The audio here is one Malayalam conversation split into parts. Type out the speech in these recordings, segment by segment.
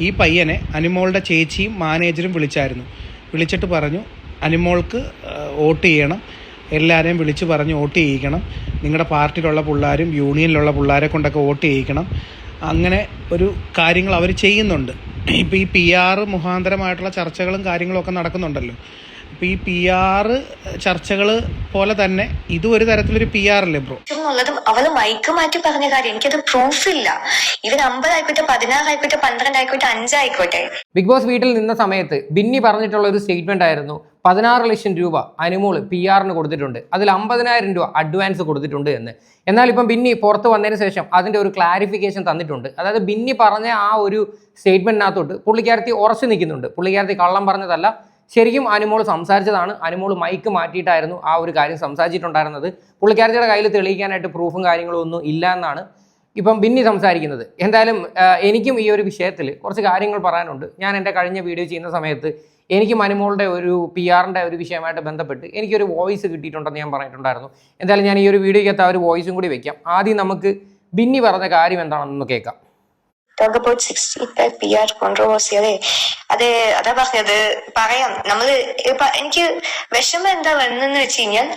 ഈ പയ്യനെ അനിമോളുടെ ചേച്ചിയും മാനേജരും വിളിച്ചായിരുന്നു. വിളിച്ചിട്ട് പറഞ്ഞു അനിമോൾക്ക് വോട്ട് ചെയ്യണം. എല്ലാവരെയും വിളിച്ച് പറഞ്ഞ് വോട്ട് ചെയ്യിക്കണം. നിങ്ങളുടെ പാർട്ടിയിലുള്ള പിള്ളേരും യൂണിയനിലുള്ള പിള്ളേരെ കൊണ്ടൊക്കെ വോട്ട് ചെയ്യിക്കണം. അങ്ങനെ ഒരു കാര്യങ്ങൾ അവർ ചെയ്യുന്നുണ്ട്. ഇപ്പോൾ ഈ പി ആർ മുഖാന്തരമായിട്ടുള്ള ചർച്ചകളും കാര്യങ്ങളും ഒക്കെ നടക്കുന്നുണ്ടല്ലോ. അപ്പോൾ ഈ പി ആർ ചർച്ചകൾ പോലെ തന്നെ ഇതും ഒരു തരത്തിലൊരു പി ആർ അല്ലേ ബ്രോ എന്നുള്ളത് അവൾ മൈക്ക് മാറ്റി പറഞ്ഞ കാര്യം. എനിക്കത് പ്രൂഫ് ഇല്ല. ഇവൻ അമ്പതായിക്കോട്ടെ പതിനാറായിക്കോട്ടെ പന്ത്രണ്ടായിക്കോട്ടെ അഞ്ചായിക്കോട്ടെ. ബിഗ് ബോസ് വീട്ടിൽ നിന്ന സമയത്ത് ബിന്നി പറഞ്ഞിട്ടുള്ള ഒരു സ്റ്റേറ്റ്മെന്റ് ആയിരുന്നു പതിനാറ് ലക്ഷം രൂപ അനുമോൾ പി ആറിന് കൊടുത്തിട്ടുണ്ട്. അതിൽ അമ്പതിനായിരം രൂപ അഡ്വാൻസ് കൊടുത്തിട്ടുണ്ട് എന്ന്. എന്നാൽ ഇപ്പം ബിന്നി പുറത്ത് വന്നതിന് ശേഷം അതിന്റെ ഒരു ക്ലാരിഫിക്കേഷൻ തന്നിട്ടുണ്ട്. അതായത് ബിന്നി പറഞ്ഞ ആ ഒരു സ്റ്റേറ്റ്മെന്റിനകത്തോട്ട് പുള്ളിക്കാരത്തി ഉറച്ചു നിൽക്കുന്നുണ്ട്. പുള്ളിക്കാരത്തി കള്ളം പറഞ്ഞതല്ല ശരിക്കും അനുമോൾ സംസാരിച്ചതാണ്. അനുമോൾ മൈക്ക് മാറ്റിയിട്ടായിരുന്നു ആ ഒരു കാര്യം സംസാരിച്ചിട്ടുണ്ടായിരുന്നത്. പുള്ളിക്കാരത്തിയുടെ കയ്യിൽ തെളിയിക്കാനായിട്ട് പ്രൂഫും കാര്യങ്ങളും ഒന്നും ഇല്ല എന്നാണ് ഇപ്പം ബിന്നി സംസാരിക്കുന്നത്. എന്തായാലും എനിക്കും ഈ ഒരു വിഷയത്തിൽ കുറച്ച് കാര്യങ്ങൾ പറയാനുണ്ട്. ഞാൻ എന്റെ കഴിഞ്ഞ വീഡിയോ ചെയ്യുന്ന സമയത്ത് എനിക്ക് മനുമോളുടെ ഒരു പി ആറിന്റെ ഒരു വിഷയമായിട്ട് ബന്ധപ്പെട്ട് എനിക്കൊരു വോയിസ് കിട്ടിയിട്ടുണ്ടെന്ന് ഞാൻ പറഞ്ഞിട്ടുണ്ടായിരുന്നു. എന്തായാലും ഞാൻ ഈ ഒരു വീഡിയോയ്ക്കകത്ത് ആ ഒരു വോയിസും കൂടി വെക്കാം. ആദ്യം നമുക്ക് ബിന്നി പറഞ്ഞ കാര്യം എന്താണെന്നൊന്ന് കേൾക്കാം. Talk about sixty five P R controversy അതെ അതെ പറഞ്ഞത്. പറയാം. നമ്മൾ ഇപ്പൊ എനിക്ക് വിഷമം എന്താ വന്നെന്ന് വെച്ച് കഴിഞ്ഞാൽ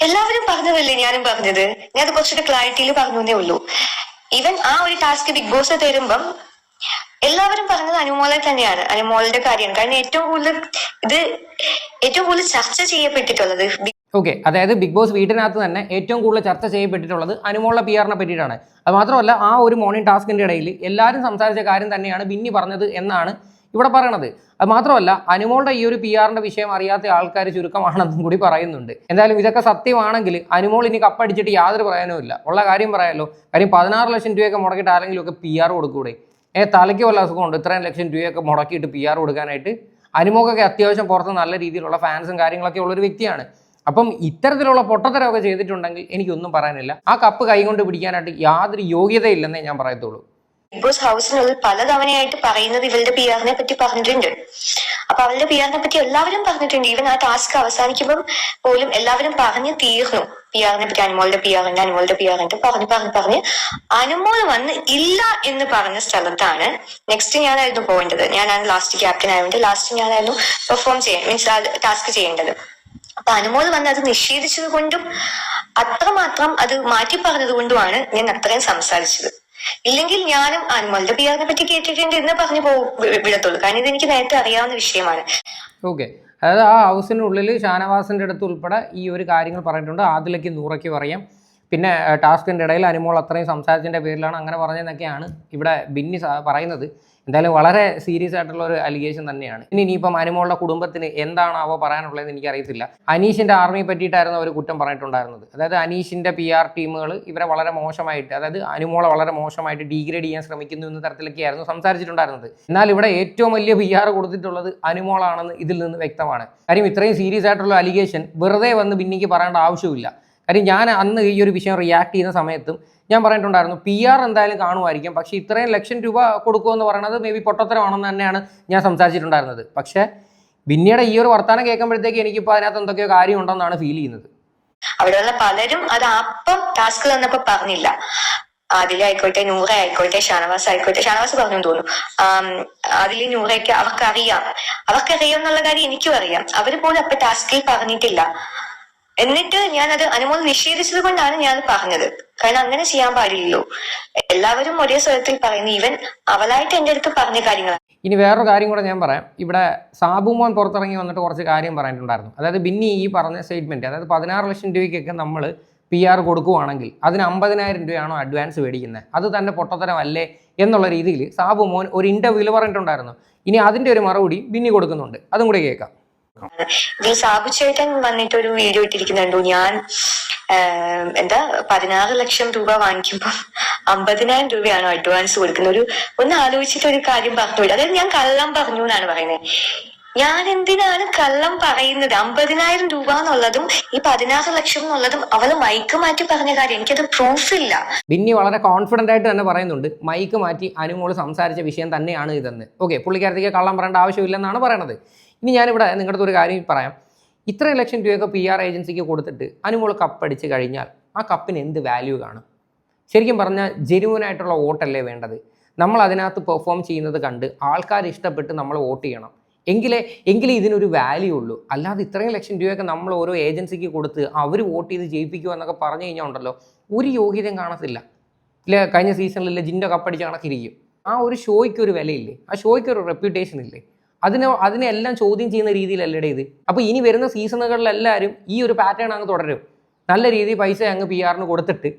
എല്ലാവരും പറഞ്ഞതല്ലേ ഞാനും പറഞ്ഞത്. ഞാൻ അത് കുറച്ചൊരു ക്ലാരിറ്റിയിൽ പറഞ്ഞേ ഉള്ളൂ. ഈവൻ ആ ഒരു ടാസ്ക് ബിഗ് ബോസ് തരുമ്പം എല്ലാവരും പറഞ്ഞത് അനുമോളെ തന്നെയാണ്. അനുമോളുടെ കാര്യമാണ്. കാരണം ഏറ്റവും കൂടുതൽ ഇത് ഏറ്റവും കൂടുതൽ ചർച്ച ചെയ്യപ്പെട്ടിട്ടുള്ളത് ഓക്കെ അതായത് ബിഗ് ബോസ് വീട്ടിനകത്ത് തന്നെ ഏറ്റവും കൂടുതൽ ചർച്ച ചെയ്യപ്പെട്ടിട്ടുള്ളത് അനുമോള പി ആറിനെ പറ്റിയിട്ടാണ്. അത് മാത്രമല്ല ആ ഒരു മോർണിംഗ് ടാസ്കിന്റെ ഇടയിൽ എല്ലാവരും സംസാരിച്ച കാര്യം തന്നെയാണ് ബിന്നി പറഞ്ഞത് എന്നാണ് ഇവിടെ പറയണത്. അത് മാത്രമല്ല അനുമോളുടെ ഈ ഒരു പി ആറിന്റെ വിഷയം അറിയാത്ത ആൾക്കാർ ചുരുക്കമാണെന്നും കൂടി പറയുന്നുണ്ട്. എന്തായാലും ഇതൊക്കെ സത്യമാണെങ്കിൽ അനുമോൾ ഇനി കപ്പടിച്ചിട്ട് യാതൊരു പ്രയോജനവും ഇല്ല. ഉള്ള കാര്യം പറയാമല്ലോ കാര്യം പതിനാറ് ലക്ഷം രൂപയൊക്കെ മുടക്കിയിട്ട് ആരെങ്കിലും ഒക്കെ പി ആർ കൊടുക്കൂടെ? ഏ തലയ്ക്ക് വല്ല അസുഖമുണ്ട്? ഇത്രയും ലക്ഷം രൂപയൊക്കെ മുടക്കിയിട്ട് പി ആർ കൊടുക്കാനായിട്ട്? അനുമോക്കൊക്കെ അത്യാവശ്യം പുറത്ത് നല്ല രീതിയിലുള്ള ഫാൻസും കാര്യങ്ങളൊക്കെ ഉള്ളൊരു വ്യക്തിയാണ്. അപ്പം ഇത്തരത്തിലുള്ള പൊട്ടത്തരമൊക്കെ ചെയ്തിട്ടുണ്ടെങ്കിൽ എനിക്കൊന്നും പറയാനില്ല. ആ കപ്പ് കൈകൊണ്ട് പിടിക്കാനായിട്ട് യാതൊരു യോഗ്യതയില്ലെന്നേ ഞാൻ പറയത്തുള്ളൂ. ബിഗ് ബോസ് ഹൗസിനുള്ളിൽ പലതവണയായിട്ട് പറയുന്നത് ഇവളുടെ പി ആറിനെ പറ്റി പറഞ്ഞിട്ടുണ്ട്. അപ്പൊ അവളുടെ പി ആറിനെ പറ്റി എല്ലാവരും പറഞ്ഞിട്ടുണ്ട്. ഈവൻ ആ ടാസ്ക് അവസാനിക്കുമ്പോൾ പോലും എല്ലാവരും പറഞ്ഞു തീർന്നു. പി ആറിനെ പറ്റി അനുമോളുടെ പി ആറിന്റെ അനുമോളുടെ പി ആറിന്റെ പറഞ്ഞു പറഞ്ഞു പറഞ്ഞ് അനുമോൾ വന്ന് ഇല്ല എന്ന് പറഞ്ഞ സ്ഥലത്താണ് നെക്സ്റ്റ് ഞാനായിരുന്നു പോകേണ്ടത്. ഞാനാണ് ലാസ്റ്റ് ക്യാപ്റ്റൻ ആയതുകൊണ്ട് ലാസ്റ്റ് ഞാനായിരുന്നു പെർഫോം ചെയ്യാൻ മീൻസ് ടാസ്ക് ചെയ്യേണ്ടത്. അപ്പൊ അനുമോൾ വന്ന് അത് നിഷേധിച്ചത് കൊണ്ടും അത്രമാത്രം അത് മാറ്റി പറഞ്ഞത് കൊണ്ടുമാണ് ഞാൻ അത്രയും സംസാരിച്ചത്. ഇല്ലെങ്കിൽ ഞാനും അനുമോളുടെ പി ആറിനെ പറ്റി കേട്ടിട്ടുണ്ട് എന്ന് പറഞ്ഞു പോകും വിടത്തുള്ളൂ. കാരണം ഇത് എനിക്ക് നേരത്തെ അറിയാവുന്ന വിഷയമാണ്. ഓക്കെ. അതായത് ആ ഹൗസിനുള്ളിൽ ഷാനവാസിന്റെ അടുത്ത് ഉൾപ്പെടെ ഈ ഒരു കാര്യങ്ങൾ പറഞ്ഞിട്ടുണ്ട്. ആദിലേക്ക് നൂറയ്ക്ക് പറയാം. പിന്നെ ടാസ്കിന്റെ ഇടയിൽ അനുമോൾ അത്രയും സംസാരത്തിന്റെ പേരിലാണ് അങ്ങനെ പറഞ്ഞതെന്നൊക്കെയാണ് ഇവിടെ ബിന്നി പറയുന്നത്. എന്തായാലും വളരെ സീരിയസ് ആയിട്ടുള്ള ഒരു അലിഗേഷൻ തന്നെയാണ്. ഇനി ഇനിയിപ്പം അനുമോളുടെ കുടുംബത്തിന് എന്താണ് അവ പറയാനുള്ളതെന്ന് എനിക്കറിയത്തില്ല. അനീഷിന്റെ ആർമിയെ പറ്റിയിട്ടായിരുന്നു അവർ കുറ്റം പറഞ്ഞിട്ടുണ്ടായിരുന്നത്. അതായത് അനീഷിന്റെ പി ആർ ടീമുകൾ ഇവരെ വളരെ മോശമായിട്ട് അതായത് അനുമോളെ വളരെ മോശമായിട്ട് ഡീഗ്രേഡ് ചെയ്യാൻ ശ്രമിക്കുന്നു എന്ന തരത്തിലൊക്കെയായിരുന്നു സംസാരിച്ചിട്ടുണ്ടായിരുന്നത്. എന്നാൽ ഇവിടെ ഏറ്റവും വലിയ പി ആർ കൊടുത്തിട്ടുള്ളത് അനുമോളാണെന്ന് ഇതിൽ നിന്ന് വ്യക്തമാണ്. കാര്യം ഇത്രയും സീരിയസ് ആയിട്ടുള്ള അലിഗേഷൻ വെറുതെ വന്ന് ബിന്നിക്ക് പറയേണ്ട ആവശ്യമില്ല കാര്യം ഞാൻ അന്ന് ഈ ഒരു വിഷയം റിയാക്ട് ചെയ്യുന്ന സമയത്തും ഞാൻ പറഞ്ഞിട്ടുണ്ടായിരുന്നു പി ആർ എന്തായാലും കാണുമായിരിക്കും. പക്ഷേ ഇത്രയും ലക്ഷം രൂപ കൊടുക്കുമെന്ന് പറയുന്നത് മേ ബി പൊട്ടത്തരമാണെന്ന് തന്നെയാണ് ഞാൻ സംസാരിച്ചിട്ടുണ്ടായിരുന്നത്. പക്ഷേ പിന്നീട് ഈ ഒരു വർത്തമാനം കേൾക്കുമ്പോഴത്തേക്ക് എനിക്കിപ്പോൾ അതിനകത്ത് എന്തൊക്കെയോ കാര്യമുണ്ടെന്നാണ് ഫീൽ ചെയ്യുന്നത്. അവിടെയുള്ള പലരും അത് അപ്പം ടാസ്ക് തന്നപ്പോ പറഞ്ഞില്ല. ആദില ആയിക്കോട്ടെ നൂറ ആയിക്കോട്ടെ ഷാനവാസ് ആയിക്കോട്ടെ ഷാനവാസ് പറഞ്ഞു തോന്നുന്നു. നൂറയ്ക്ക് നൂറയൊക്കെ അവർക്കറിയാം. അവർക്കറിയാം എന്നുള്ള കാര്യം എനിക്കും അറിയാം. അവർ പോലും അപ്പൊ ടാസ്കിൽ പറഞ്ഞിട്ടില്ല. എന്നിട്ട് ഞാൻ അത് അനുമോൾ നിഷേധിച്ചത് കൊണ്ടാണ് ഞാൻ പറഞ്ഞത്. കാരണം അങ്ങനെ ചെയ്യാൻ പാടില്ലല്ലോ. എല്ലാവരും ഒരേ സ്വരത്തിൽ പറയുന്നു. ഈവൻ അവളായിട്ട് എന്റെ അടുത്ത് പറഞ്ഞ കാര്യങ്ങൾ ഇനി വേറൊരു കാര്യം കൂടെ ഞാൻ പറയാം. ഇവിടെ സാബുമോൻ പുറത്തിറങ്ങി വന്നിട്ട് കുറച്ച് കാര്യം പറഞ്ഞിട്ടുണ്ടായിരുന്നു അതായത് ബിന്നി ഈ പറഞ്ഞ സ്റ്റേറ്റ്മെന്റ് അതായത് പതിനാറ് ലക്ഷം രൂപയ്ക്കൊക്കെ നമ്മൾ പി ആർ കൊടുക്കുവാണെങ്കിൽ അതിന് അമ്പതിനായിരം രൂപയാണോ അഡ്വാൻസ് മേടിക്കുന്നത് അത് തന്നെ പൊട്ടത്തരമല്ലേ എന്നുള്ള രീതിയിൽ സാബു മോൻ ഒരു ഇന്റർവ്യൂവിൽ പറഞ്ഞിട്ടുണ്ടായിരുന്നു. ഇനി അതിന്റെ ഒരു മറുപടി ബിന്നി കൊടുക്കുന്നുണ്ട്. അതും കൂടെ കേൾക്കാം. ഇതിൽ സാബു ചേട്ടൻ വന്നിട്ട് ഒരു വീഡിയോ ഇട്ടിരിക്കുന്നുണ്ടോ. ഞാൻ എന്താ പതിനാറ് ലക്ഷം രൂപ വാങ്ങിക്കുമ്പോൾ അമ്പതിനായിരം രൂപയാണോ അഡ്വാൻസ് കൊടുക്കുന്നത്. ഒരു ഒന്ന് ആലോചിച്ചിട്ട് ഒരു കാര്യം പറഞ്ഞു അതായത് ഞാൻ കള്ളം പറഞ്ഞു എന്നാണ് പറയുന്നത്. ഞാൻ എന്തിനാണ് കള്ളം പറയുന്നത്? അമ്പതിനായിരം രൂപ എന്നുള്ളതും ഈ പതിനാറ് ലക്ഷം എന്നുള്ളതും അവൾ മൈക്ക് മാറ്റി പറഞ്ഞ കാര്യം. എനിക്കത് പ്രൂഫ് ഇല്ല. ബിന്നി വളരെ കോൺഫിഡന്റ് ആയിട്ട് തന്നെ പറയുന്നുണ്ട്. മൈക്ക് മാറ്റി അനുമോൾ സംസാരിച്ച വിഷയം തന്നെയാണ് ഇതെന്ന്. ഓക്കെ പുള്ളിക്കാരത്തേക്ക് കള്ളം പറയേണ്ട ആവശ്യമില്ലെന്നാണ് പറയണത്. ഇനി ഞാനിവിടെ നിങ്ങളുടെ ഒരു കാര്യം പറയാം. ഇത്രയും ലക്ഷം രൂപയൊക്കെ പി ആർ ഏജൻസിക്ക് കൊടുത്തിട്ട് അനുമോൾ കപ്പടിച്ച് കഴിഞ്ഞാൽ ആ കപ്പിന് എന്ത് വാല്യൂ കാണും? ശരിക്കും പറഞ്ഞാൽ ജെനുവനായിട്ടുള്ള വോട്ടല്ലേ വേണ്ടത്? നമ്മൾ അതിനകത്ത് പെർഫോം ചെയ്യുന്നത് കണ്ട് ആൾക്കാർ ഇഷ്ടപ്പെട്ട് നമ്മൾ വോട്ട് ചെയ്യണം. എങ്കിലേ എങ്കിലേ ഇതിനൊരു വാല്യൂ ഉള്ളൂ. അല്ലാതെ ഇത്രയും ലക്ഷം രൂപയൊക്കെ നമ്മൾ ഓരോ ഏജൻസിക്ക് കൊടുത്ത് അവർ വോട്ട് ചെയ്ത് ജയിപ്പിക്കുക എന്നൊക്കെ പറഞ്ഞു കഴിഞ്ഞാൽ ഉണ്ടല്ലോ. ഒരു യോഗ്യതയും കാണത്തില്ല. ഇല്ല കഴിഞ്ഞ സീസണിൽ ജിന്റെ കപ്പടിച്ച് കണക്കിരിക്കും. ആ ഒരു ഷോയ്ക്ക് ഒരു വിലയില്ലേ? ആ ഷോയ്ക്ക് ഒരു റെപ്യൂട്ടേഷൻ ഇല്ലേ? അതിനെ അതിനെല്ലാം ചോദ്യം ചെയ്യുന്ന രീതിയിലല്ലേ ഇത്? അപ്പോൾ ഇനി വരുന്ന സീസണുകളിലെല്ലാവരും ഈ ഒരു പാറ്റേൺ അങ്ങ് തുടരും. നല്ല രീതിയിൽ പൈസ അങ്ങ് പി ആറിന് കൊടുത്തിട്ട്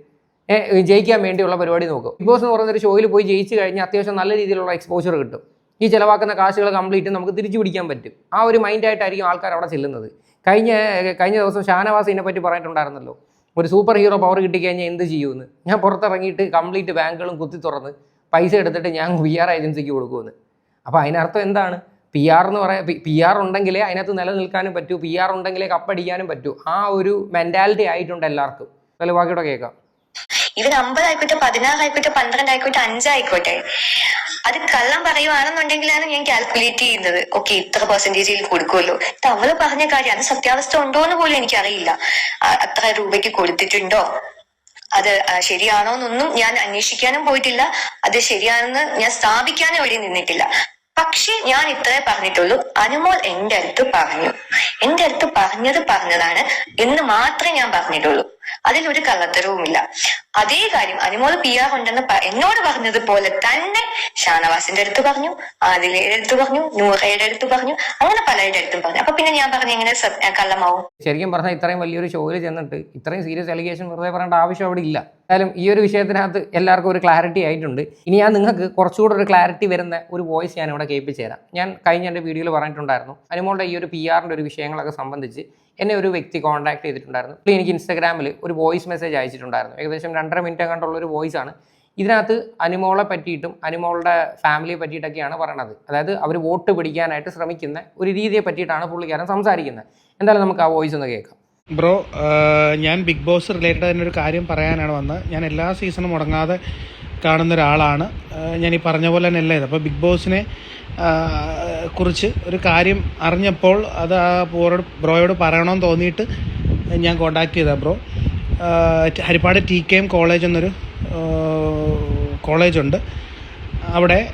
ജയിക്കാൻ വേണ്ടിയുള്ള പരിപാടി നോക്കും. ബിഗ് ബോസ് എന്ന് പറയുന്ന ഒരു ഷോയിൽ പോയി ജയിച്ചു കഴിഞ്ഞാൽ അത്യാവശ്യം നല്ല രീതിയിലുള്ള എക്സ്പോഷർ കിട്ടും. ഈ ചിലവാക്കുന്ന കാശുകൾ കംപ്ലീറ്റ് നമുക്ക് തിരിച്ചു പിടിക്കാൻ പറ്റും. ആ ഒരു മൈൻഡായിട്ടായിരിക്കും ആൾക്കാർ അവിടെ ചെല്ലുന്നത്. കഴിഞ്ഞ കഴിഞ്ഞ ദിവസം ഷാനവാസ് പറ്റി പറഞ്ഞിട്ടുണ്ടായിരുന്നല്ലോ. ഒരു സൂപ്പർ ഹീറോ പവർ കിട്ടിക്കഴിഞ്ഞാൽ എന്ത് ചെയ്യുമെന്ന് ഞാൻ പുറത്തിറങ്ങിയിട്ട് കംപ്ലീറ്റ് ബാങ്കുകളും കുത്തി തുറന്ന് പൈസ എടുത്തിട്ട് ഞാൻ പി ആർ ഏജൻസിക്ക് കൊടുക്കുമെന്ന്. അപ്പോൾ അതിനർത്ഥം എന്താണ്? പി ആർ എന്ന് പറയാൻ പി ആർ ഉണ്ടെങ്കിലേ അതിനകത്ത് നിലനിൽക്കാനും പറ്റൂ. പി ആർ ഉണ്ടെങ്കിലേ കപ്പടിക്കാനും പറ്റൂ. ആ ഒരു മെന്റാലിറ്റി ആയിട്ടുണ്ട് എല്ലാവർക്കും. നല്ല ബാക്കിയോടെ കേൾക്കാം. ഇവർ അമ്പതായിക്കോട്ടെ പതിനാറായിക്കോട്ടെ പന്ത്രണ്ടായിക്കോട്ടെ അഞ്ചായിക്കോട്ടെ. അത് കള്ളം പറയുവാണെന്നുണ്ടെങ്കിലാണ് ഞാൻ കാൽക്കുലേറ്റ് ചെയ്യുന്നത്. ഓക്കെ ഇത്ര പെർസെന്റേജിൽ കൊടുക്കുമല്ലോ. ഇത് അവൾ പറഞ്ഞ കാര്യം അത് സത്യാവസ്ഥ ഉണ്ടോ എന്ന് പോലും എനിക്കറിയില്ല. അത്ര രൂപയ്ക്ക് കൊടുത്തിട്ടുണ്ടോ? അത് ശരിയാണോ എന്നൊന്നും ഞാൻ അന്വേഷിക്കാനും പോയിട്ടില്ല. അത് ശരിയാണെന്ന് ഞാൻ സ്ഥാപിക്കാനും ഇവിടെ നിന്നിട്ടില്ല. പക്ഷെ ഞാൻ ഇത്രേ പറഞ്ഞിട്ടുള്ളൂ. അനുമോൾ എന്റെ അടുത്ത് പറഞ്ഞു. എന്റെ അടുത്ത് പറഞ്ഞത് പറഞ്ഞതാണ് എന്ന് മാത്രമേ ഞാൻ പറഞ്ഞിട്ടുള്ളൂ. അതിലൊരു കള്ളത്തരവുമില്ല. അതേ കാര്യം അനുമോൾ പി ആർ ഉണ്ടെന്ന് എന്നോട് പറഞ്ഞതുപോലെ തന്നെ ഷാനവാസിന്റെ അടുത്ത് പറഞ്ഞു ആദിലയുടെ അടുത്ത് പറഞ്ഞു നൂറയുടെ അടുത്ത് പറഞ്ഞു അങ്ങനെ പലരുടെ അടുത്തും പറഞ്ഞു. അപ്പൊ പിന്നെ ഞാൻ പറഞ്ഞു എങ്ങനെ കള്ളമാവും. ശരിക്കും പറഞ്ഞാൽ ഇത്രയും വലിയൊരു ഷോയിൽ ചെന്നിട്ട് ഇത്രയും സീരിയസ് അലിഗേഷൻ വെറുതെ പറയേണ്ട ആവശ്യം അവിടെ ഇല്ല. എന്തായാലും ഈ ഒരു വിഷയത്തിനകത്ത് എല്ലാവർക്കും ഒരു ക്ലാരിറ്റി ആയിട്ടുണ്ട്. ഇനി ഞാൻ നിങ്ങൾക്ക് കുറച്ചുകൂടെ ഒരു ക്ലാരിറ്റി വരുന്ന ഒരു വോയിസ് ഞാൻ ഇവിടെ കേൾപ്പിച്ചു തരാം. ഞാൻ കഴിഞ്ഞ എന്റെ വീഡിയോയിൽ പറഞ്ഞിട്ടുണ്ടായിരുന്നു അനുമോളുടെ ഈ ഒരു പി ആറിന്റെ ഒരു വിഷയങ്ങളൊക്കെ സംബന്ധിച്ച് എന്നെ ഒരു വ്യക്തി കോൺടാക്ട് ചെയ്തിട്ടുണ്ടായിരുന്നു. എനിക്ക് ഇൻസ്റ്റാഗ്രാമിൽ ഒരു വോയിസ് മെസ്സേജ് അയച്ചിട്ടുണ്ടായിരുന്നു. ഏകദേശം രണ്ടര മിനിറ്റ് കണ്ടുള്ള ഒരു വോയിസ് ആണ്. ഇതിനകത്ത് അനുമോളെ പറ്റിയിട്ടും അനുമോളുടെ ഫാമിലിയെ പറ്റിയിട്ടൊക്കെയാണ് പറയണത്. അതായത് അവർ വോട്ട് പിടിക്കാനായിട്ട് ശ്രമിക്കുന്ന ഒരു രീതിയെ പറ്റിയിട്ടാണ് പുള്ളിക്കാരൻ സംസാരിക്കുന്നത്. എന്തായാലും നമുക്ക് ആ വോയിസ് ഒന്ന് കേൾക്കാം. ബ്രോ ഞാൻ ബിഗ് ബോസ് റിലേറ്റഡ് തന്നെ ഒരു കാര്യം പറയാനാണ് വന്നത്. ഞാൻ എല്ലാ സീസണും മുടങ്ങാതെ കാണുന്ന ഒരാളാണ്. ഞാൻ ഈ പറഞ്ഞ പോലെ തന്നെ അല്ലേ അപ്പോൾ ബിഗ് ബോസിനെ കുറിച്ച് ഒരു കാര്യം അറിഞ്ഞപ്പോൾ അത് ആ ബ്രോയോട് പറയണമെന്ന് തോന്നിയിട്ട് ഞാൻ കോണ്ടാക്ട് ചെയ്താ bro Harippad T K M college എന്നൊരു കോളേജുണ്ട്. അവിടെ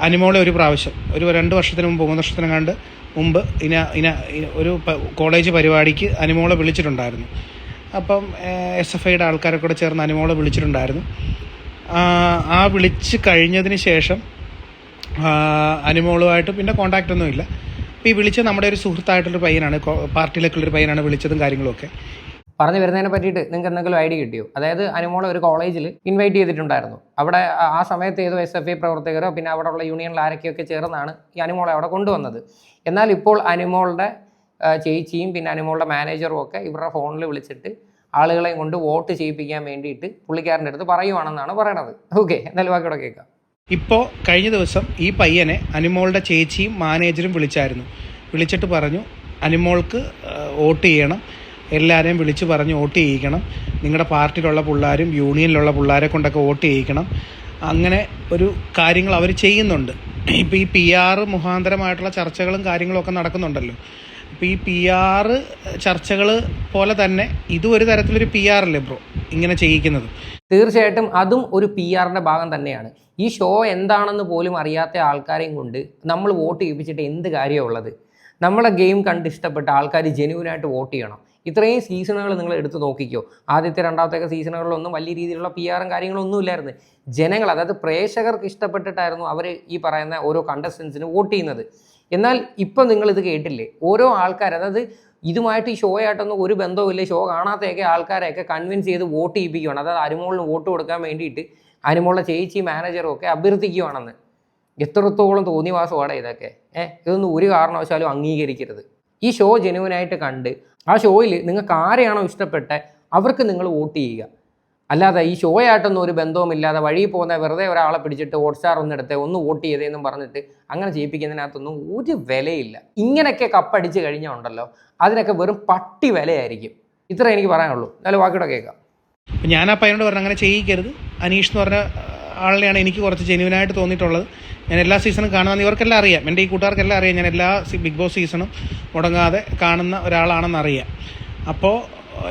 അനിമോളെ ഒരു പ്രാവശ്യം ഒരു രണ്ട് വർഷത്തിന് മുമ്പ് മൂന്ന് വർഷത്തിന് കണ്ട് മുമ്പ് ഇന ഇന ഒരു കോളേജ് പരിപാടിക്ക് അനിമോളെ വിളിച്ചിട്ടുണ്ടായിരുന്നു. അപ്പം എസ് എഫ് ഐയുടെ ആൾക്കാരെ കൂടെ ചേർന്ന് അനിമോളെ വിളിച്ചിട്ടുണ്ടായിരുന്നു. ആ, വിളിച്ച് കഴിഞ്ഞതിന് ശേഷം അനിമോളുമായിട്ട് പിന്നെ കോണ്ടാക്റ്റ് ഒന്നുമില്ല. അപ്പോൾ ഈ വിളിച്ച നമ്മുടെ ഒരു സുഹൃത്തായിട്ടുള്ളൊരു പയ്യനാണ് പാർട്ടിയിലേക്കുള്ളൊരു പയ്യനാണ് വിളിച്ചതും കാര്യങ്ങളൊക്കെ. പറഞ്ഞു വരുന്നതിനെ പറ്റിയിട്ട് നിങ്ങൾക്ക് എന്തെങ്കിലും ഐഡിയ കിട്ടിയോ? അതായത് അനുമോളെ ഒരു കോളേജിൽ ഇൻവൈറ്റ് ചെയ്തിട്ടുണ്ടായിരുന്നു. അവിടെ ആ- സമയത്ത് ഏതോ എസ് എഫ് ഐ പ്രവർത്തകരോ പിന്നെ അവിടെയുള്ള യൂണിയനിൽ ആരൊക്കെയൊക്കെ ചേർന്നാണ് ഈ അനുമോളെ അവിടെ കൊണ്ടുവന്നത്. എന്നാൽ ഇപ്പോൾ അനുമോളുടെ ചേച്ചിയും പിന്നെ അനുമോളുടെ മാനേജറും ഒക്കെ ഇവരുടെ ഫോണിൽ വിളിച്ചിട്ട് ആളുകളെയും കൊണ്ട് വോട്ട് ചെയ്യിപ്പിക്കാൻ വേണ്ടിയിട്ട് പുള്ളിക്കാരന്റെ അടുത്ത് പറയുവാണെന്നാണ് പറയണത്. ഓക്കെ എന്തായാലും ബാക്കിയോടെ കേൾക്കാം. ഇപ്പോൾ കഴിഞ്ഞ ദിവസം ഈ പയ്യനെ അനുമോളുടെ ചേച്ചിയും മാനേജറും വിളിച്ചായിരുന്നു. വിളിച്ചിട്ട് പറഞ്ഞു അനുമോൾക്ക് വോട്ട് ചെയ്യണം. എല്ലാവരെയും വിളിച്ച് പറഞ്ഞ് വോട്ട് ചെയ്യിക്കണം. നിങ്ങളുടെ പാർട്ടിയിലുള്ള പിള്ളേരും യൂണിയനിലുള്ള പിള്ളേരെ കൊണ്ടൊക്കെ വോട്ട് ചെയ്യിക്കണം. അങ്ങനെ ഒരു കാര്യങ്ങൾ അവർ ചെയ്യുന്നുണ്ട്. ഇപ്പോൾ ഈ പി ആർ മുഖാന്തരമായിട്ടുള്ള ചർച്ചകളും കാര്യങ്ങളും ഒക്കെ നടക്കുന്നുണ്ടല്ലോ. അപ്പോൾ ഈ പി ആർ ചർച്ചകൾ പോലെ തന്നെ ഇതും ഒരു തരത്തിലൊരു പി ആർ അല്ലേ ബ്രോ? ഇങ്ങനെ ചെയ്യിക്കുന്നത്. തീർച്ചയായിട്ടും അതും ഒരു പി ആറിന്റെ ഭാഗം തന്നെയാണ്. ഈ ഷോ എന്താണെന്ന് പോലും അറിയാത്ത ആൾക്കാരെയും കൊണ്ട് നമ്മൾ വോട്ട് ചെയ്യിപ്പിച്ചിട്ട് എന്ത് കാര്യമുള്ളത് നമ്മളെ ഗെയിം കണ്ട് ഇഷ്ടപ്പെട്ട ആൾക്കാർ ജെനുവിനായിട്ട് വോട്ട് ചെയ്യണം. ഇത്രയും സീസണുകൾ നിങ്ങൾ എടുത്ത് നോക്കിക്കോ. ആദ്യത്തെ രണ്ടാമത്തെ സീസണുകളിലൊന്നും വലിയ രീതിയിലുള്ള പി ആറും കാര്യങ്ങളൊന്നും ഇല്ലായിരുന്നു. ജനങ്ങൾ അതായത് പ്രേക്ഷകർക്ക് ഇഷ്ടപ്പെട്ടിട്ടായിരുന്നു അവർ ഈ പറയുന്ന ഓരോ കണ്ടസ്റ്റൻസിന് വോട്ട് ചെയ്യുന്നത്. എന്നാൽ ഇപ്പം ഇത് കേട്ടില്ലേ? ഓരോ ആൾക്കാർ അതായത് ഇതുമായിട്ട് ഈ ഷോ ആയിട്ടൊന്നും ഒരു ബന്ധവുമില്ല. ഷോ കാണാത്തയൊക്കെ ആൾക്കാരെയൊക്കെ കൺവിൻസ് ചെയ്ത് വോട്ട് ചെയ്യിപ്പിക്കുകയാണ് അതായത് അനുമോളിന് വോട്ട് കൊടുക്കാൻ വേണ്ടിയിട്ട് അനുമോളുടെ ചേച്ചി മാനേജറും ഒക്കെ അഭ്യർത്ഥിക്കുകയാണെന്ന് എത്രത്തോളം തോന്നിവാസമാണ് ഇതൊക്കെ? ഏഹ്? ഇതൊന്നും ഒരു കാരണവശാലും അംഗീകരിക്കരുത്. ഈ ഷോ ജെനുവനായിട്ട് കണ്ട് ആ ഷോയിൽ നിങ്ങൾക്ക് ആരെയാണോ ഇഷ്ടപ്പെട്ടെ അവർക്ക് നിങ്ങൾ വോട്ട് ചെയ്യുക. അല്ലാതെ ഈ ഷോയായിട്ടൊന്നും ഒരു ബന്ധവുമില്ലാതെ വഴി പോകുന്ന വെറുതെ ഒരാളെ പിടിച്ചിട്ട് ഹോട്ട്സ്റ്റാർ ഒന്നെടുത്ത് ഒന്ന് വോട്ട് ചെയ്തേന്നും പറഞ്ഞിട്ട് അങ്ങനെ ചെയ്യിപ്പിക്കുന്നതിനകത്തൊന്നും ഒരു വിലയില്ല. ഇങ്ങനെയൊക്കെ കപ്പടിച്ച് കഴിഞ്ഞാൽ ഉണ്ടല്ലോ അതിനൊക്കെ വെറും പട്ടി വിലയായിരിക്കും. ഇത്ര എനിക്ക് പറയാനുള്ളൂ. എന്നാലും ബാക്കിയുടെ കേൾക്കാം. ഞാൻ ആ പയ്യനോട് പറഞ്ഞു അങ്ങനെ ചെയ്യിക്കരുത്. അനീഷ് എന്ന് പറഞ്ഞ ആളിനെയാണ് എനിക്ക് കുറച്ച് ജെന്യൂനായിട്ട് തോന്നിയിട്ടുള്ളത്. ഞാൻ എല്ലാ സീസണും കാണുന്ന ഇവർക്കെല്ലാം അറിയാം. എന്റെ ഈ കൂട്ടുകാർക്കെല്ലാം അറിയാം. ഞാൻ എല്ലാ ബിഗ് ബോസ് സീസണും മുടങ്ങാതെ കാണുന്ന ഒരാളാണെന്ന് അറിയാം. അപ്പോൾ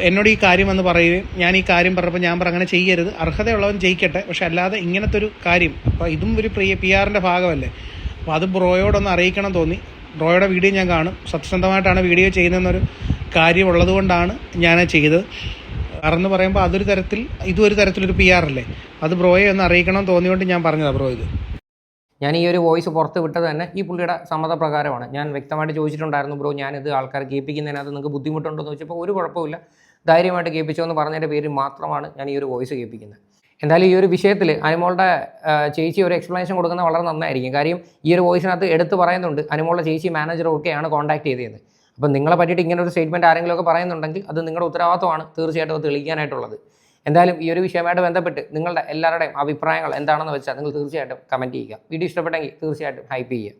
എന്നോട് ഈ കാര്യം വന്ന് പറയുകയും ഞാൻ ഈ കാര്യം പറഞ്ഞപ്പോൾ ഞാൻ പറഞ്ഞു അങ്ങനെ ചെയ്യരുത്. അർഹതയുള്ളവൻ ജയിക്കട്ടെ. പക്ഷെ അല്ലാതെ ഇങ്ങനത്തെ ഒരു കാര്യം അപ്പോൾ ഇതും ഒരു പ്രിയ പി ആറിന്റെ ഭാഗമല്ലേ. അപ്പോൾ അത് ബ്രോയോടൊന്ന് അറിയിക്കണം തോന്നി. ബ്രോയുടെ വീഡിയോ ഞാൻ കാണും. സത്യസന്ധമായിട്ടാണ് വീഡിയോ ചെയ്യുന്നതെന്നൊരു കാര്യം ഉള്ളതുകൊണ്ടാണ് ഞാൻ ചെയ്തത്. കാരണം പറയുമ്പോൾ അതൊരു തരത്തിൽ ഇതൊരു തരത്തിലൊരു പി ആർ അല്ലേ. അത് ബ്രോയെ ഒന്ന് അറിയിക്കണം തോന്നിയോണ്ട് ഞാൻ പറഞ്ഞതാണ് ബ്രോ ഇത്. ഞാൻ ഈ ഒരു വോയിസ് പുറത്ത് വിട്ടത് തന്നെ ഈ പുള്ളിയുടെ സമ്മതപ്രകാരമാണ്. ഞാൻ വ്യക്തമായിട്ട് ചോദിച്ചിട്ടുണ്ടായിരുന്നു ബ്രോ ഞാനിത് ആൾക്കാർ കേൾപ്പിക്കുന്നതിനകത്ത് നിങ്ങൾക്ക് ബുദ്ധിമുട്ടുണ്ടോ എന്ന് ചോദിച്ചപ്പോൾ ഒരു കുഴപ്പമില്ല ധൈര്യമായിട്ട് കേൾപ്പിച്ചോ എന്ന് പറഞ്ഞതിന്റെ പേരിൽ മാത്രമാണ് ഞാൻ ഈ ഒരു വോയിസ് കേൾപ്പിക്കുന്നത്. എന്തായാലും ഈ ഒരു വിഷയത്തിൽ അനുമോളുടെ ചേച്ചി ഒരു എക്സ്പ്ലനേഷൻ കൊടുക്കുന്നത് വളരെ നന്നായിരിക്കും. കാര്യം ഈ ഒരു വോയിസിനകത്ത് എടുത്ത് പറയുന്നുണ്ട് അനുമോളുടെ ചേച്ചി മാനേജറും ഒക്കെയാണ് കോൺടാക്ട് ചെയ്തത് അപ്പം നിങ്ങളെ പറ്റിയിട്ട് ഇങ്ങനെ ഒരു സ്റ്റേറ്റ്മെന്റ് ആരെങ്കിലുമൊക്കെ പറയുന്നുണ്ടെങ്കിൽ അത് നിങ്ങളുടെ ഉത്തരവാദിത്വമാണ് തീർച്ചയായിട്ടും അത് തെളിയിക്കാനായിട്ടുള്ളത്. എന്തായാലും ഈ ഒരു വിഷയമായിട്ട് ബന്ധപ്പെട്ട് നിങ്ങളുടെ എല്ലാവരുടെയും അഭിപ്രായങ്ങൾ എന്താണെന്ന് വെച്ചാൽ നിങ്ങൾ തീർച്ചയായിട്ടും കമന്റ് ചെയ്യുക. വീഡിയോ ഇഷ്ടപ്പെട്ടെങ്കിൽ തീർച്ചയായിട്ടും ഹൈപ്പ് ചെയ്യുക.